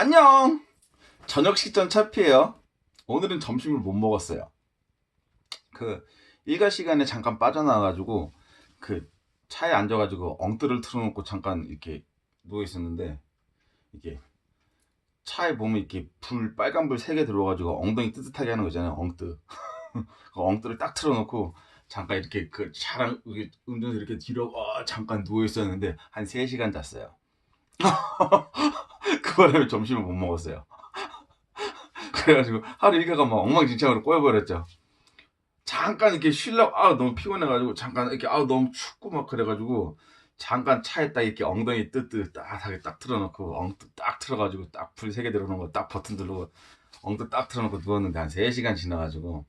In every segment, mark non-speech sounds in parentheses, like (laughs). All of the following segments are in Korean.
안녕! 저녁 식전 차피예요. 오늘은 점심을 못 먹었어요. 그 일과 시간에 잠깐 빠져나와가지고 그 차에 앉아가지고 엉뜨를 틀어놓고 잠깐 이렇게 누워 있었는데 이게 차에 보면 이렇게 불 빨간 불 세 개 들어와가지고 엉덩이 뜨뜻하게 하는 거 있잖아요. 엉뜨. (laughs) 그 엉뜨를 딱 틀어놓고 잠깐 이렇게 그 차랑 운전해서 이렇게 뒤로 어, 잠깐 누워 있었는데 한 3시간 잤어요. (laughs) 그 바람에 점심을 못 먹었어요. (laughs) 그래가지고 하루 일과가 막 엉망진창으로 꼬여버렸죠. 잠깐 이렇게 쉬려고 아 너무 피곤해가지고 잠깐 이렇게 아 너무 춥고 막 그래가지고 잠깐 차에 딱 이렇게 엉덩이 뜨뜻 따뜻하게 딱 틀어놓고 엉뜨 딱 틀어가지고 딱 불 세 개 들어놓은 거딱 버튼 누르고 엉뜨 딱 틀어놓고 누웠는데 한 3시간 지나가지고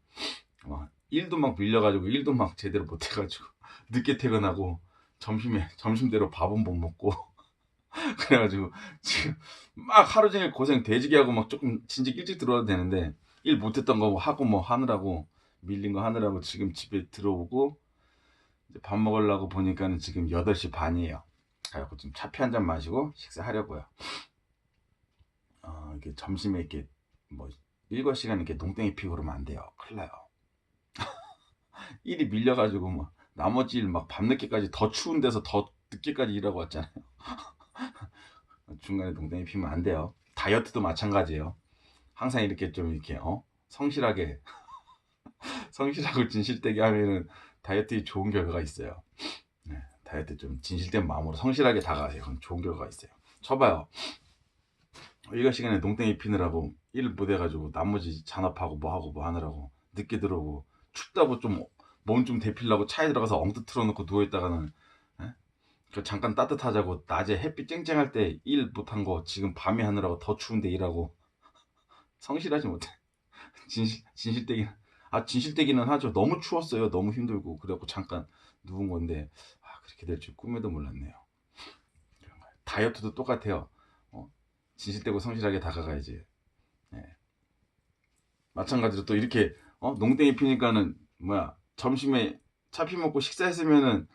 어, 일도 막 밀려가지고 일도 막 제대로 못해가지고 (laughs) 늦게 퇴근하고 점심에 점심대로 밥은 못 먹고 (laughs) 그래가지고 지금 막 하루 종일 고생 돼지게 하고 막 조금 진즉 일찍 들어와도 되는데 일 못했던 거 하고 뭐 하느라고 밀린 거 하느라고 지금 집에 들어오고 밥 먹으려고 보니까는 지금 8시 반이에요. 그래갖고 좀 차피 한 잔 마시고 식사하려고요. 어, 이게 점심에 이렇게 뭐 일과 시간 이렇게 농땡이 피고 그러면 안 돼요. 큰일 나요. (laughs) 일이 밀려가지고 막 나머지 일 막 밤늦게까지 더 추운 데서 더 늦게까지 일하고 왔잖아요. (laughs) (laughs) 중간에 농땡이 피면 안 돼요. 다이어트도 마찬가지예요. 항상 이렇게 좀 이렇게 어 성실하게 (laughs) 성실하고 진실되게 하면은 다이어트에 좋은 결과가 있어요. 네, 다이어트 좀 진실된 마음으로 성실하게 다가가세요. 그럼 좋은 결과가 있어요. 쳐봐요. 일과 시간에 농땡이 피느라고 일 못해가지고 나머지 잔업하고 뭐하고 뭐 하느라고 늦게 들어오고 춥다고 좀 몸 좀 데필라고 차에 들어가서 엉뚱 틀어놓고 누워있다가는 예? 그 잠깐 따뜻하자고 낮에 햇빛 쨍쨍할 때 일 못한 거 지금 밤에 하느라고 더 추운데 일하고 (laughs) 성실하지 못해 (laughs) 진실 진실되기 아 진실되기는 하죠 너무 추웠어요 너무 힘들고 그래갖고 잠깐 누운 건데 아 그렇게 될 줄 꿈에도 몰랐네요. 다이어트도 똑같아요 어? 진실되고 성실하게 다가가야지 예. 마찬가지로 또 이렇게 어? 농땡이 피니까는 뭐야 점심에 차피 먹고 식사했으면은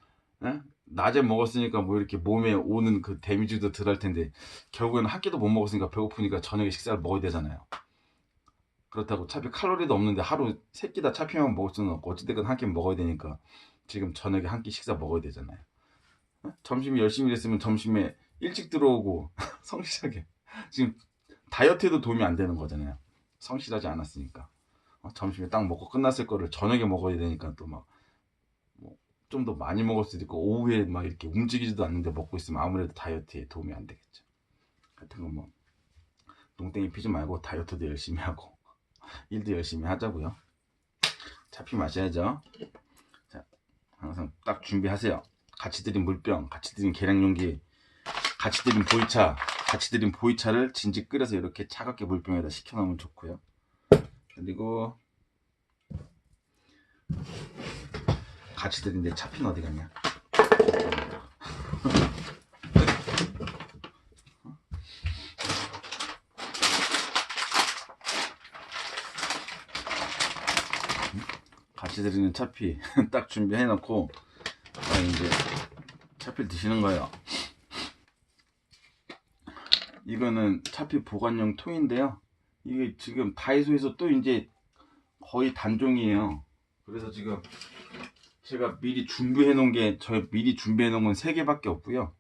예? 낮에 먹었으니까 뭐 이렇게 몸에 오는 그 데미지도 덜 할 텐데 결국에는 한 끼도 못 먹었으니까 배고프니까 저녁에 식사를 먹어야 되잖아요. 그렇다고 차피 칼로리도 없는데 하루 세 끼 다 차피만 먹을 수는 없고 어찌됐든 한끼 먹어야 되니까 지금 저녁에 한 끼 식사 먹어야 되잖아요. 어? 점심에 열심히 일했으면 점심에 일찍 들어오고 (laughs) 성실하게 지금 다이어트에도 도움이 안 되는 거잖아요. 성실하지 않았으니까 어, 점심에 딱 먹고 끝났을 거를 저녁에 먹어야 되니까 또 막 좀 더 많이 먹을 수도 있고 오후에 막 이렇게 움직이지도 않는데 먹고 있으면 아무래도 다이어트에 도움이 안 되겠죠. 같은 건 뭐 농땡이 피지 말고 다이어트도 열심히 하고 (laughs) 일도 열심히 하자고요. 차피 마셔야죠. 자, 항상 딱 준비하세요. 같이 드린 물병, 같이 드린 계량 용기, 같이 드린 보이차, 같이 드린 보이차를 진지 끓여서 이렇게 차갑게 물병에다 식혀놓으면 좋고요. 그리고 같이 드린데 차피는 어디 갔냐? 같이 드리는 차피 (laughs) 딱 준비해 놓고 아, 이제 차피를 드시는 거예요. 이거는 차피 보관용 통인데요. 이게 지금 다이소에서 또 이제 거의 단종이에요. 그래서 지금 제가 미리 준비해 놓은 게 저 미리 준비해 놓은 건세 개밖에 없고요.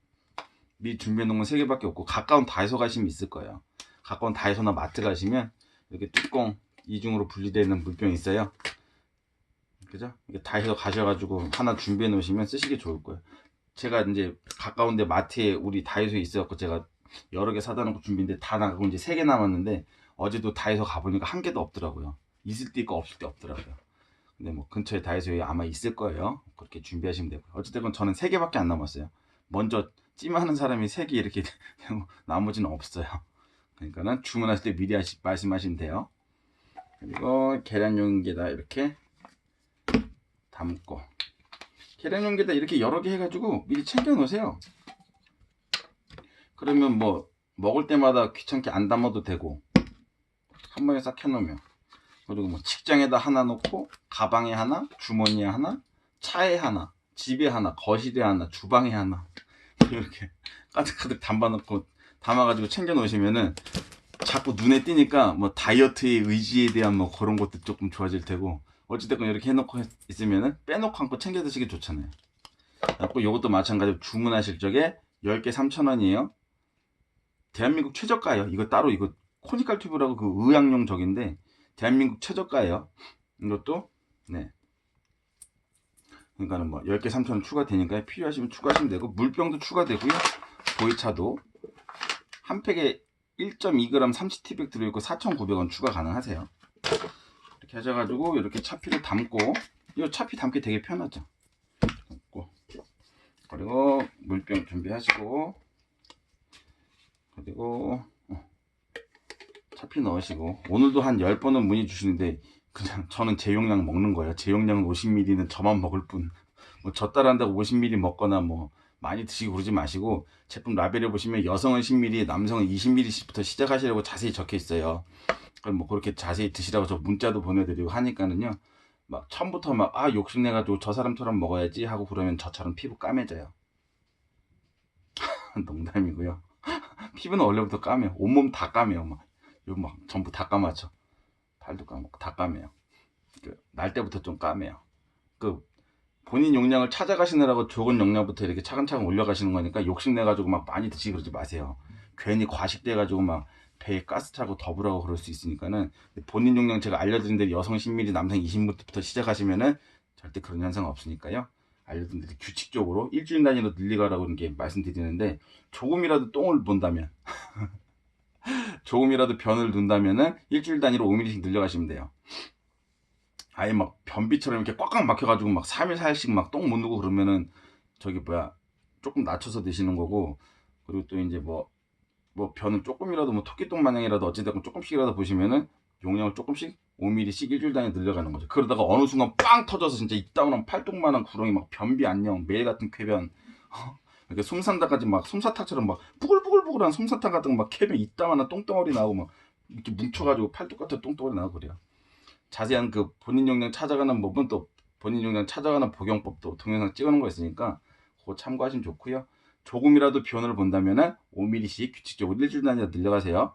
미리 준비해 놓은 건세 개밖에 없고 가까운 다이소 가시면 있을 거예요. 가까운 다이소나 마트 가시면 이렇게 뚜껑 이중으로 분리되어 있는 물병 있어요. 그죠? 다이소 가셔가지고 하나 준비해 놓으시면 쓰시기 좋을 거예요. 제가 이제 가까운데 마트에 우리 다이소에 있어갖고 제가 여러 개 사다 놓고 준비인데 다 나가고 이제 세 개 남았는데 어제도 다이소 가보니까 한 개도 없더라고요. 있을 때 있고 없을 때 없더라고요. 근데 뭐 근처에 다이소에 아마 있을 거예요. 그렇게 준비하시면 되고요. 어쨌든 저는 세 개밖에 안 남았어요. 먼저 찜하는 사람이 세개 이렇게 되고 (laughs) 나머지는 없어요. 그러니까는 주문하실 때 미리 하시, 말씀하시면 돼요. 그리고 계란 용기에다 이렇게 담고 계란 용기에다 이렇게 여러 개 해가지고 미리 챙겨 놓으세요. 그러면 뭐 먹을 때마다 귀찮게 안 담아도 되고 한 번에 싹 해놓으면 그리고 뭐 책장에다 하나 놓고 가방에 하나 주머니에 하나 차에 하나 집에 하나 거실에 하나 주방에 하나 (laughs) 이렇게 가득가득 담아놓고 담아가지고 챙겨 놓으시면은 자꾸 눈에 띄니까 뭐 다이어트의 의지에 대한 뭐 그런 것도 조금 좋아질 테고 어찌됐건 이렇게 해놓고 했- 있으면은 빼놓고 한거 챙겨 드시기 좋잖아요. 그래갖고 이것도 마찬가지로 주문하실 적에 10개 3,000원이에요. 대한민국 최저가예요. 이거 따로 이거 코니칼 튜브라고 그 의학용 적인데 대한민국 최저가예요. 이것도 네. 그러니까는 뭐 10개 3,000원 추가되니까 필요하시면 추가하시면 되고 물병도 추가되고요. 보이차도 한 팩에 1.2g 30티백 들어있고 4,900원 추가 가능하세요. 이렇게 하셔가지고 이렇게 차피를 담고 이 차피 담기 되게 편하죠. 담고 그리고 물병 준비하시고 그리고 어, 차피 넣으시고 오늘도 한 10번은 문의 주시는데 그냥 저는 제 용량 먹는 거예요. 제 용량은 50ml는 저만 먹을 뿐. 뭐저 따라한다고 50ml 먹거나 뭐 많이 드시고 그러지 마시고 제품 라벨에 보시면 여성은 10ml, 남성은 20ml씩부터 시작하시라고 자세히 적혀 있어요. 그럼 뭐 그렇게 자세히 드시라고 저 문자도 보내드리고 하니까는요. 막 처음부터 막 아 욕심내가지고 저 사람처럼 먹어야지 하고 그러면 저처럼 피부 까매져요. (laughs) 농담이고요. (laughs) 피부는 원래부터 까매요. 온몸 다 까매요. 막, 요 막 전부 다 까맣죠. 팔도 까맣고 다 까매요. 그, 날 때부터 좀 까매요. 그 본인 용량을 찾아가시느라고 적은 용량부터 이렇게 차근차근 올려가시는 거니까 욕심내가지고 막 많이 드시기 그러지 마세요. 괜히 과식돼가지고 막 배에 가스 차고 더부라고 그럴 수 있으니까는 본인 용량 제가 알려드린 대로 여성 10ml, 남성 20ml부터 시작하시면은 절대 그런 현상 없으니까요. 알려드린 대로 규칙적으로 일주일 단위로 늘리가라고 이렇게 말씀드리는데 조금이라도 똥을 본다면 (laughs) 조금이라도 변을 둔다면은 일주일 단위로 5ml씩 늘려가시면 돼요. 아예 막 변비처럼 이렇게 꽉꽉 막혀가지고 막 3일 4일씩 막 똥 못 누고 그러면은 저기 뭐야 조금 낮춰서 드시는 거고 그리고 또 이제 뭐뭐 변은 조금이라도 뭐 토끼똥 마냥이라도 어찌됐건 조금씩이라도 보시면은 용량을 조금씩 5mm씩 일주일 단위 늘려가는 거죠. 그러다가 어느 순간 빵 터져서 진짜 이따만한 팔뚝만한 구렁이 막 변비 안녕 매일 같은 쾌변 이렇게 솜산다까지 막 솜사탕처럼 막 부글부글부글한 솜사탕 같은 거막 캐면 이따만한 똥덩어리 나오고 막 이렇게 뭉쳐가지고 팔뚝 같은 똥덩어리 나오고 그래요. 자세한 그 본인 용량 찾아가는 법은 또 본인 용량 찾아가는 복용법도 동영상 찍어놓은 거 있으니까 그거 참고하시면 좋고요. 조금이라도 변을 본다면은 5mm씩 규칙적으로 일주일 단위로 늘려가세요.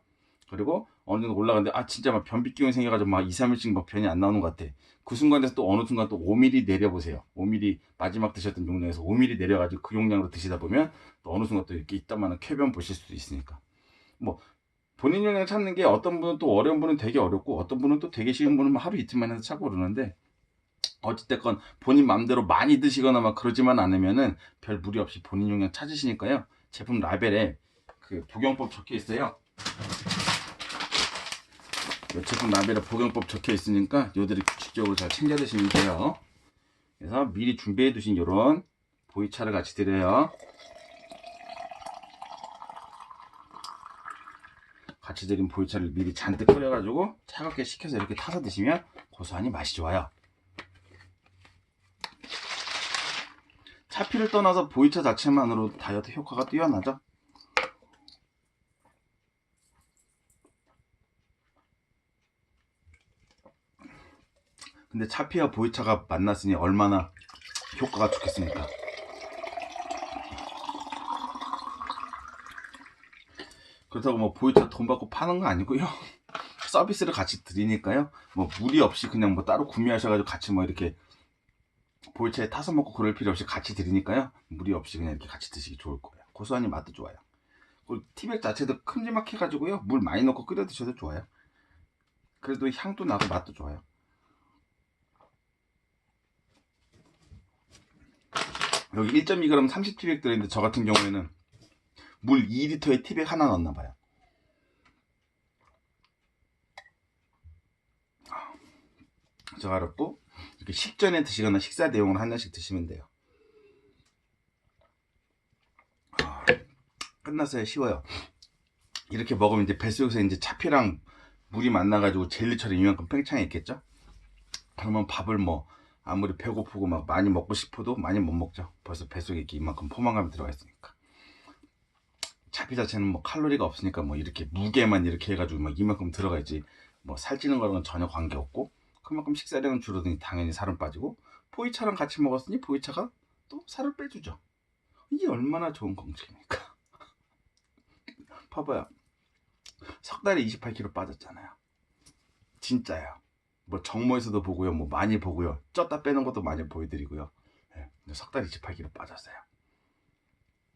그리고 어느 정도 올라가는데 아 진짜 막 변비 기운이 생겨가지고 막 2, 3일씩 막 변이 안 나오는 것 같아. 그 순간에서 또 어느 순간 또 5mm 내려보세요. 5mm 마지막 드셨던 용량에서 5mm 내려가지고 그 용량으로 드시다 보면 또 어느 순간 또 이렇게 이따만한 쾌변 보실 수도 있으니까. 뭐 본인 용량 찾는 게 어떤 분은 또 어려운 분은 되게 어렵고 어떤 분은 또 되게 쉬운 분은 하루 이틀만 해서 찾고 그러는데 어찌됐건 본인 마음대로 많이 드시거나 막 그러지만 않으면은 별 무리 없이 본인 용량 찾으시니까요. 제품 라벨에 그 복용법 적혀 있어요. 이 제품 라벨에 복용법 적혀 있으니까 요들이 규칙적으로 잘 챙겨 드시면 돼요. 그래서 미리 준비해 두신 요런 보이차를 같이 드려요. 같이 드린 보이차를 미리 잔뜩 끓여가지고 차갑게 식혀서 이렇게 타서 드시면 고소하니 맛이 좋아요. 차피를 떠나서 보이차 자체만으로 다이어트 효과가 뛰어나죠. 근데 차피와 보이차가 만났으니 얼마나 효과가 좋겠습니까? 그렇다고 뭐 보이차 돈 받고 파는 거 아니고요. (laughs) 서비스를 같이 드리니까요. 뭐 무리 없이 그냥 뭐 따로 구매하셔가지고 같이 뭐 이렇게 보이차에 타서 먹고 그럴 필요 없이 같이 드리니까요. 무리 없이 그냥 이렇게 같이 드시기 좋을 거예요. 고소하니 맛도 좋아요. 그리고 티백 자체도 큼지막해가지고요. 물 많이 넣고 끓여 드셔도 좋아요. 그래도 향도 나고 맛도 좋아요. 여기 1.2g 30티백 들어있는데 저 같은 경우에는 물 2리터에 티백 하나 넣었나 봐요. 저 알았고 이렇게 식전에 드시거나 식사 대용으로 한 잔씩 드시면 돼요. 아, 끝났어요. 쉬워요. 이렇게 먹으면 이제 뱃속에서 이제 차피랑 물이 만나가지고 젤리처럼 이만큼 팽창해 있겠죠? 그러면 밥을 뭐 아무리 배고프고 막 많이 먹고 싶어도 많이 못 먹죠. 벌써 뱃속에 이만큼 포만감이 들어가 있으니까. 차피 자체는 뭐 칼로리가 없으니까 뭐 이렇게 무게만 이렇게 해가지고 막 이만큼 들어가 있지 뭐 살찌는 거랑은 전혀 관계 없고 그만큼 식사량은 줄어드니 당연히 살은 빠지고 보이차랑 같이 먹었으니 보이차가 또 살을 빼주죠. 이게 얼마나 좋은 공책입니까? (laughs) 봐봐요. 석 달에 28kg 빠졌잖아요. 진짜요. 뭐 정모에서도 보고요. 뭐 많이 보고요. 쪘다 빼는 것도 많이 보여드리고요. 예, 근데 석 달에 28kg 빠졌어요.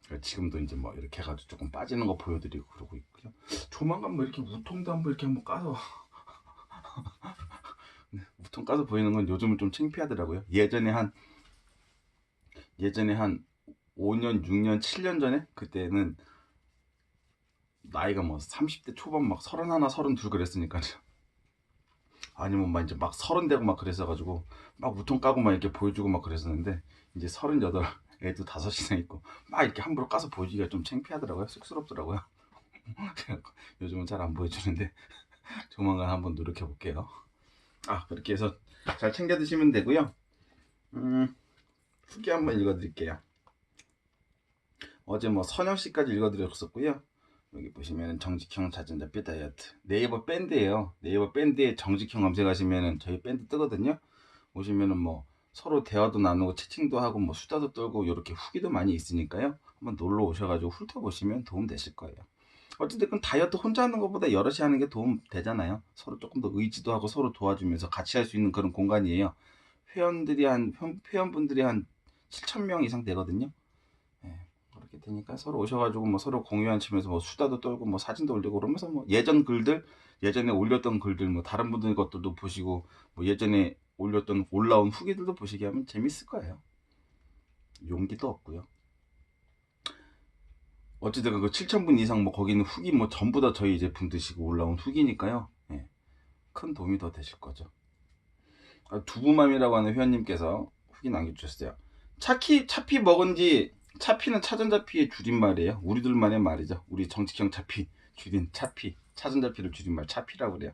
그러니까 지금도 이제 뭐 이렇게 해가지고 조금 빠지는 거 보여드리고 그러고 있고요. 조만간 뭐 이렇게 우통도 한번 이렇게 한번 까서 (laughs) 네, 우통 까서 보이는 건 요즘은 좀 창피하더라고요. 예전에 한 예전에 한 5년, 6년, 7년 전에 그때는 나이가 뭐 30대 초반 막 31, 32 그랬으니까 아니면 막 이제 막 서른 되고 막 그랬어가지고 막 우통 까고 막 이렇게 보여주고 막 그랬었는데 이제 서른여덟 (laughs) 애도 다섯이나 있고 막 이렇게 함부로 까서 보여주기가 좀 창피하더라고요. 쑥스럽더라고요. (laughs) 요즘은 잘 안 보여주는데 (laughs) 조만간 한번 노력해 볼게요. 아 그렇게 해서 잘 챙겨 드시면 되고요. 음 후기 한번 읽어 드릴게요. 어제 뭐 선영 씨까지 읽어 드렸었고요 여기 보시면 정직형 자전자피 다이어트. 네이버 밴드예요. 네이버 밴드에 정직형 검색하시면은 저희 밴드 뜨거든요. 오시면은 뭐 서로 대화도 나누고 채팅도 하고 뭐 수다도 떨고 이렇게 후기도 많이 있으니까요. 한번 놀러 오셔가지고 훑어보시면 도움 되실 거예요. 어쨌든 다이어트 혼자 하는 것보다 여럿이 하는 게 도움 되잖아요. 서로 조금 더 의지도 하고 서로 도와주면서 같이 할 수 있는 그런 공간이에요. 회원들이 한 회원분들이 한 7천 명 이상 되거든요 되니까 서로 오셔가지고 뭐 서로 공유한 치면서 뭐 수다도 떨고 뭐 사진도 올리고 그러면서 뭐 예전 글들 예전에 올렸던 글들 뭐 다른 분들 것들도 보시고 뭐 예전에 올렸던 올라온 후기들도 보시게 하면 재밌을 거예요. 용기도 없고요. 어찌됐건 그 7,000분 이상 뭐 거기는 후기 뭐 전부 다 저희 제품 드시고 올라온 후기니까요. 예. 큰 도움이 더 되실 거죠. 아, 두부맘이라고 하는 회원님께서 후기 남겨주셨어요. 차키 차피 먹은 지 차피는 차전자피의 줄임말이에요. 우리들만의 말이죠. 우리 정직형 차피 줄인 차피 차전자피를 줄임말 차피라고 그래요.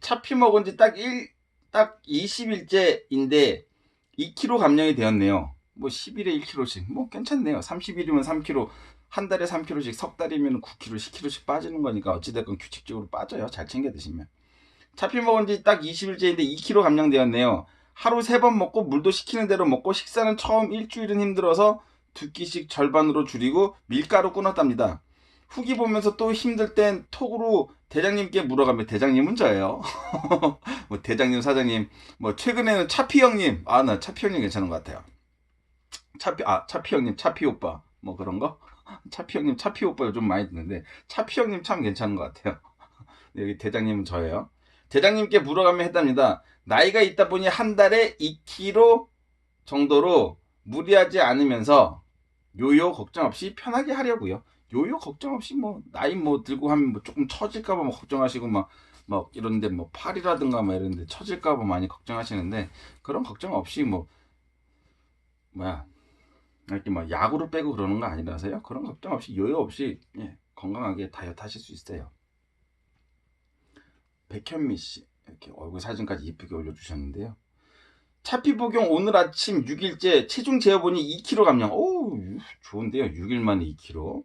차피 먹은 지 딱 1, 딱 20일째인데 2kg 감량이 되었네요. 뭐 10일에 1kg씩 뭐 괜찮네요. 30일이면 3kg 한 달에 3kg씩 석 달이면 9kg 10kg씩 빠지는 거니까 어찌됐건 규칙적으로 빠져요. 잘 챙겨 드시면. 차피 먹은 지 딱 20일째인데 2kg 감량되었네요. 하루 3번 먹고 물도 시키는 대로 먹고 식사는 처음 일주일은 힘들어서 두 끼씩 절반으로 줄이고 밀가루 끊었답니다. 후기 보면서 또 힘들 땐 톡으로 대장님께 물어가면 대장님은 저예요. (laughs) 뭐 대장님, 사장님, 뭐 최근에는 차피 형님, 아 나 차피 형님 괜찮은 것 같아요. 차피 아 차피 형님, 차피 오빠 뭐 그런 거? (laughs) 차피 형님, 차피 오빠 요즘 많이 듣는데 차피 형님 참 괜찮은 것 같아요. (laughs) 여기 대장님은 저예요. 대장님께 물어가면 했답니다. 나이가 있다 보니 한 달에 2kg 정도로 무리하지 않으면서 요요 걱정 없이 편하게 하려고요. 요요 걱정 없이 뭐 나이 뭐 들고 하면 뭐 조금 처질까봐 뭐 걱정하시고 막, 막 이런데 뭐 팔이라든가 뭐 이런데 처질까봐 많이 걱정하시는데 그런 걱정 없이 뭐 뭐야 이렇게 막 야구를 빼고 그러는 거 아니라서요. 그런 걱정 없이 요요 없이 예, 건강하게 다이어트 하실 수 있어요. 백현미 씨 이렇게 얼굴 사진까지 이쁘게 올려주셨는데요. 차피 복용 오늘 아침 6일째 체중 재어보니 2kg 감량. 오 좋은데요. 6일 만에 2kg.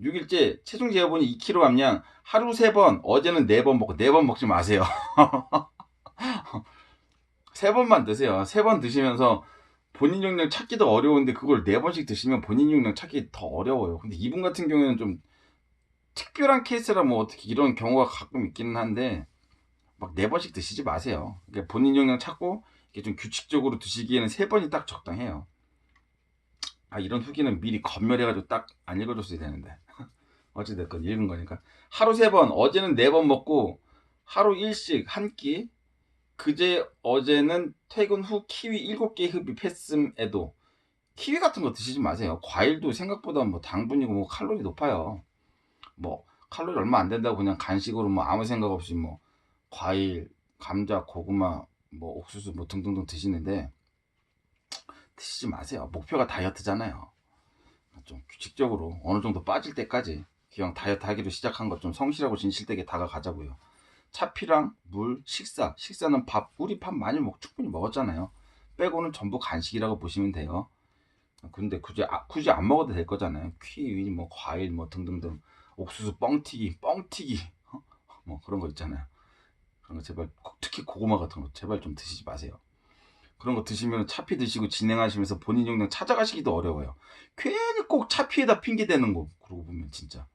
6일째 체중 재어보니 2kg 감량. 하루 3번 어제는 4번 먹고 4번 먹지 마세요. (laughs) 3번만 드세요. 3번 드시면서 본인 용량 찾기도 어려운데 그걸 4번씩 드시면 본인 용량 찾기 더 어려워요. 근데 이분 같은 경우에는 좀 특별한 케이스라 뭐 어떻게 이런 경우가 가끔 있기는 한데 막 4번씩 드시지 마세요. 그러니까 본인 용량 찾고 이게 좀 규칙적으로 드시기에는 세 번이 딱 적당해요. 아 이런 후기는 미리 검열해가지고 딱 안 읽어줬어야 되는데. (laughs) 어찌됐건 읽은 거니까. 하루 세 번 어제는 네 번 먹고 하루 일씩 한끼 그제 어제는 퇴근 후 키위 7개 흡입 했음에도 키위 같은 거 드시지 마세요. 과일도 생각보다 뭐 당분이고 뭐 칼로리 높아요. 뭐 칼로리 얼마 안 된다고 그냥 간식으로 뭐 아무 생각 없이 뭐 과일 감자 고구마 뭐 옥수수 뭐 등등등 드시는데 드시지 마세요. 목표가 다이어트잖아요. 좀 규칙적으로 어느 정도 빠질 때까지 기왕 다이어트 하기로 시작한 것 좀 성실하고 진실되게 다가가자고요. 차피랑 물, 식사. 식사는 밥, 우리 밥 많이 먹, 충분히 먹었잖아요. 빼고는 전부 간식이라고 보시면 돼요. 근데 굳이, 아, 굳이 안 먹어도 될 거잖아요. 키위, 뭐, 과일, 뭐, 등등등. 옥수수 뻥튀기, 뻥튀기. (laughs) 뭐, 그런 거 있잖아요. 그런 거 제발 특히 고구마 같은 거 제발 좀 드시지 마세요. 그런 거 드시면 차피 드시고 진행하시면서 본인 용량 찾아가시기도 어려워요. 괜히 꼭 차피에다 핑계 대는 거 그러고 보면 진짜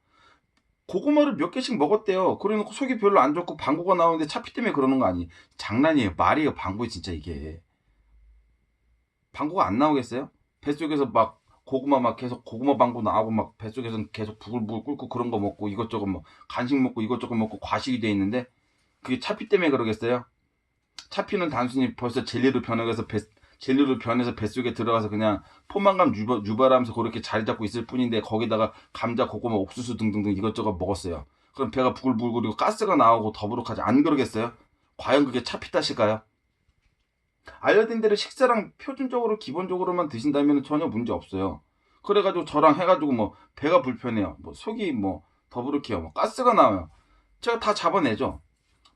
고구마를 몇 개씩 먹었대요. 그래놓고 속이 별로 안 좋고 방구가 나오는데 차피 때문에 그러는 거 아니? 장난이에요. 말이에요. 방구 진짜 이게. 방구가 안 나오겠어요? 뱃속에서 막 고구마 막 계속 고구마 방구 나오고 막 뱃속에서 계속 부글부글 끓고 그런 거 먹고 이것저것 뭐 간식 먹고 이것저것 먹고 과식이 돼 있는데 그게 차피 때문에 그러겠어요? 차피는 단순히 벌써 젤리로 변해서 뱃, 젤리로 변해서 뱃속에 들어가서 그냥 포만감 유발, 유발하면서 그렇게 자리 잡고 있을 뿐인데 거기다가 감자, 고구마, 옥수수 등등등 이것저것 먹었어요. 그럼 배가 부글부글거리고 가스가 나오고 더부룩하지 안 그러겠어요? 과연 그게 차피 탓일까요? 알려진 대로 식사랑 표준적으로 기본적으로만 드신다면 전혀 문제 없어요. 그래가지고 저랑 해가지고 뭐 배가 불편해요. 뭐 속이 뭐 더부룩해요. 뭐 가스가 나와요. 제가 다 잡아내죠.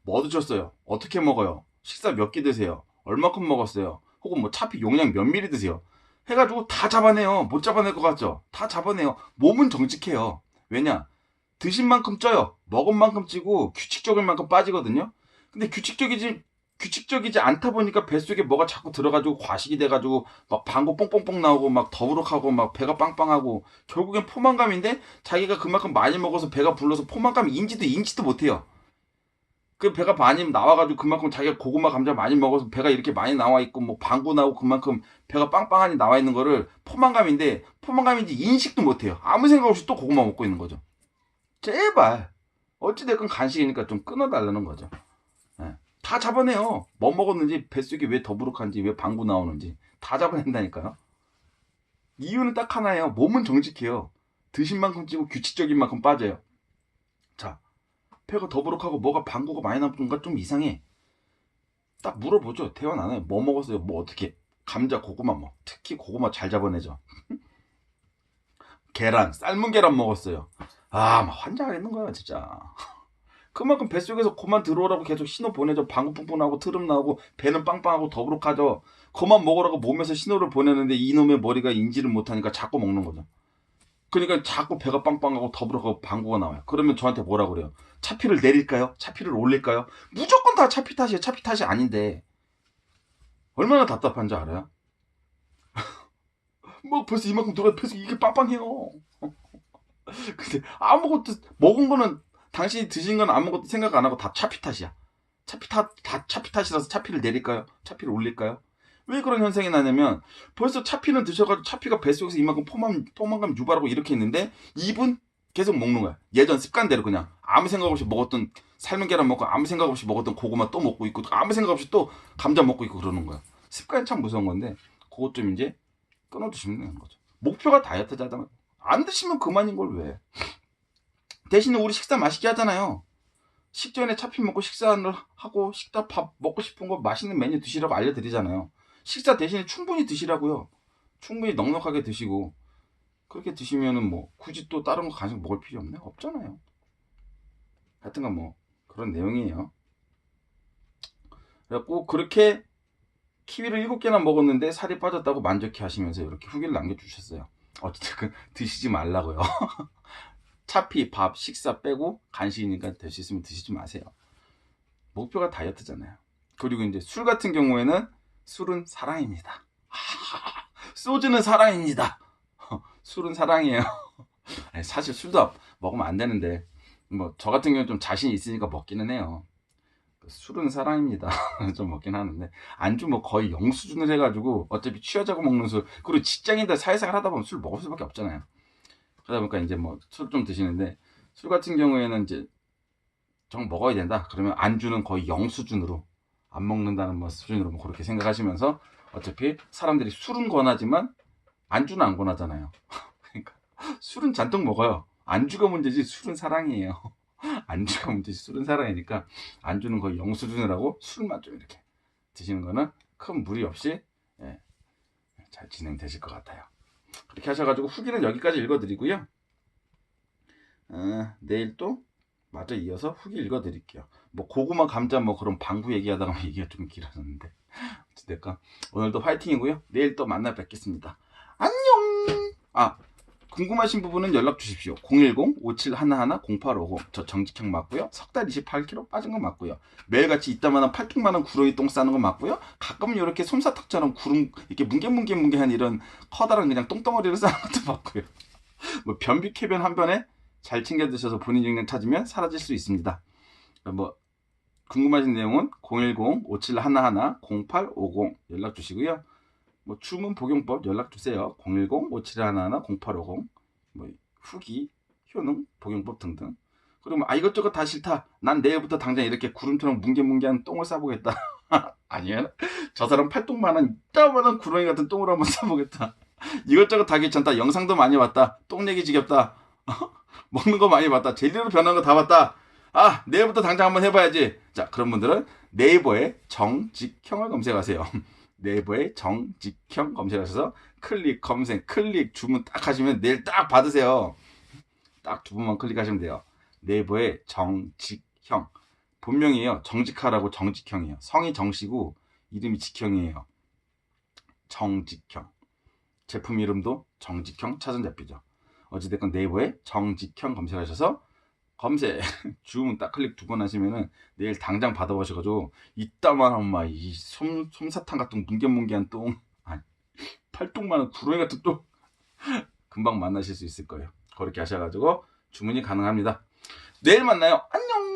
뭐 드셨어요? 어떻게 먹어요? 식사 몇 끼 드세요? 얼마큼 먹었어요? 혹은 뭐 차피 용량 몇 미리 드세요? 해가지고 다 잡아내요. 못 잡아낼 것 같죠? 다 잡아내요. 몸은 정직해요. 왜냐? 드신 만큼 쪄요. 먹은 만큼 찌고 규칙적인 만큼 빠지거든요. 근데 규칙적이지 규칙적이지 않다 보니까 뱃속에 뭐가 자꾸 들어가지고 과식이 돼가지고 막 방구 뽕뽕뽕 나오고 막 더부룩하고 막 배가 빵빵하고 결국엔 포만감인데 자기가 그만큼 많이 먹어서 배가 불러서 포만감 인지도 인지도 못해요. 그 배가 많이 나와가지고 그만큼 자기가 고구마 감자 많이 먹어서 배가 이렇게 많이 나와 있고 뭐 방구 나오고 그만큼 배가 빵빵하니 나와 있는 거를 포만감인데 포만감인지 인식도 못해요. 아무 생각 없이 또 고구마 먹고 있는 거죠. 제발 어찌됐건 간식이니까 좀 끊어달라는 거죠. 예. 다 잡아내요. 뭐 먹었는지 뱃속이 왜 더부룩한지 왜 방구 나오는지 다 잡아낸다니까요. 이유는 딱 하나예요. 몸은 정직해요. 드신 만큼 찌고 규칙적인 만큼 빠져요. 자, 배가 더부룩하고 뭐가 방구가 많이 나오는가 좀 이상해. 딱 물어보죠. 대화 나눠요. 뭐 먹었어요? 뭐 어떻게? 감자, 고구마 뭐 특히 고구마 잘 잡아내죠. (laughs) 계란, 삶은 계란 먹었어요. 아, 막 환장하겠는 거야 진짜. (laughs) 그만큼 뱃속에서 그만 들어오라고 계속 신호 보내죠. 방구 뿜뿜하고 트름 나오고 배는 빵빵하고 더부룩하죠. 그만 먹으라고 몸에서 신호를 보내는데 이놈의 머리가 인지를 못하니까 자꾸 먹는 거죠. 그러니까 자꾸 배가 빵빵하고 더부룩하고 방구가 나와요. 그러면 저한테 뭐라 그래요? 차피를 내릴까요? 차피를 올릴까요? 무조건 다 차피 탓이에요. 차피 탓이 아닌데 얼마나 답답한지 알아요? (laughs) 뭐 벌써 이만큼 들어가 뱃속 이게 빵빵해요. (laughs) 근데 아무것도 먹은 거는 당신이 드신 건 아무것도 생각 안 하고 다 차피 탓이야. 차피 탓, 다 차피 탓이라서 차피를 내릴까요? 차피를 올릴까요? 왜 그런 현상이 나냐면 벌써 차피는 드셔가지고 차피가 뱃속에서 이만큼 포만, 포만감 유발하고 이렇게 있는데 입은 계속 먹는 거야. 예전 습관대로 그냥 아무 생각 없이 먹었던 삶은 계란 먹고 아무 생각 없이 먹었던 고구마 또 먹고 있고 아무 생각 없이 또 감자 먹고 있고 그러는 거야. 습관이 참 무서운 건데 그것 좀 이제 끊어두시면 되는 거죠. 목표가 다이어트자잖아. 안 드시면 그만인 걸 왜? 대신에 우리 식사 맛있게 하잖아요. 식전에 차피 먹고 식사를 하고 식사 밥 먹고 싶은 거 맛있는 메뉴 드시라고 알려드리잖아요. 식사 대신에 충분히 드시라고요. 충분히 넉넉하게 드시고 그렇게 드시면은 뭐 굳이 또 다른 거 간식 먹을 필요 없네 없잖아요. 하여튼간 뭐 그런 내용이에요. 그래갖고 그렇게 키위를 7개나 먹었는데 살이 빠졌다고 만족해 하시면서 이렇게 후기를 남겨주셨어요. 어쨌든 (laughs) 드시지 말라고요. (laughs) 차피, 밥, 식사 빼고 간식이니까 될 수 있으면 드시지 마세요. 목표가 다이어트잖아요. 그리고 이제 술 같은 경우에는 술은 사랑입니다. (laughs) 소주는 사랑입니다. (laughs) 술은 사랑이에요. (laughs) 사실 술도 먹으면 안 되는데 뭐 저 같은 경우는 좀 자신 있으니까 먹기는 해요. 술은 사랑입니다. 좀 먹긴 하는데 안주 뭐 거의 영 수준을 해가지고 어차피 취하자고 먹는 술 그리고 직장인들 사회생활 하다 보면 술 먹을 수밖에 없잖아요. 그러다 보니까 이제 뭐 술 좀 드시는데 술 같은 경우에는 이제 정 먹어야 된다. 그러면 안주는 거의 영 수준으로 안 먹는다는 뭐 수준으로 뭐 그렇게 생각하시면서 어차피 사람들이 술은 권하지만 안주는 안 권하잖아요. (laughs) 그러니까 술은 잔뜩 먹어요. 안주가 문제지 술은 사랑이에요. (laughs) 안주가 문제지 술은 사랑이니까 안주는 거의 영수준이라고 술만 좀 이렇게 드시는 거는 큰 무리 없이 예, 잘 진행되실 것 같아요. 그렇게 하셔가지고 후기는 여기까지 읽어드리고요. 어, 내일 또 마저 이어서 후기 읽어드릴게요. 뭐 고구마 감자 뭐 그런 방구 얘기하다가 (laughs) 얘기가 좀 길어졌는데 어쨌든 오늘도 화이팅이고요. 내일 또 만나 뵙겠습니다. 안녕. 아 궁금하신 부분은 연락 주십시오. 010-5711-0850. 저 정직형 맞고요. 석달 28kg 빠진 거 맞고요. 매일같이 이따만한 팔뚝만한 구렁이 똥 싸는 거 맞고요. 가끔은 이렇게 솜사탕처럼 구름 이렇게 뭉게뭉게뭉게한 이런 커다란 그냥 똥덩어리를 (laughs) 싸는 것도 맞고요. 뭐 변비 캐변 한 변에 잘 챙겨 드셔서 본인 영양 찾으면 사라질 수 있습니다. 뭐 궁금하신 내용은 010-5711-0850 연락 주시고요. 뭐 주문 복용법 연락 주세요. 010-5711-0850 뭐 후기, 효능, 복용법 등등. 그러면 아 이것저것 다 싫다. 난 내일부터 당장 이렇게 구름처럼 뭉게뭉게한 똥을 싸보겠다. (laughs) 아니야. 저 사람 팔똥만한 이따만한 구렁이 같은 똥을 한번 (laughs) 싸보겠다. 이것저것 다 괜찮다. 영상도 많이 봤다. 똥 얘기 지겹다. (laughs) 먹는 거 많이 봤다. 젤리로 변한 거 다 봤다. 아 내일부터 당장 한번 해봐야지. 자 그런 분들은 네이버에 정직형을 검색하세요. (laughs) 네이버에 정직형 검색하셔서 클릭 검색 클릭 주문 딱 하시면 내일 딱 받으세요. 딱 두 번만 클릭하시면 돼요. 네이버에 정직형 본명이에요. 정직하라고 정직형이에요. 성이 정씨고 이름이 직형이에요. 정직형 제품 이름도 정직형 찾은 잡히죠. 어찌됐건 네이버에 정직형 검색하셔서 검색 (laughs) 주문 딱 클릭 두 번 하시면은 내일 당장 받아보셔가지고 이따만한 막이 솜사탕 같은 뭉게뭉게한 똥 (laughs) 아니 팔똥만한 구렁이 같은 똥 (laughs) 금방 만나실 수 있을 거예요. 그렇게 하셔가지고 주문이 가능합니다. 내일 만나요. 안녕.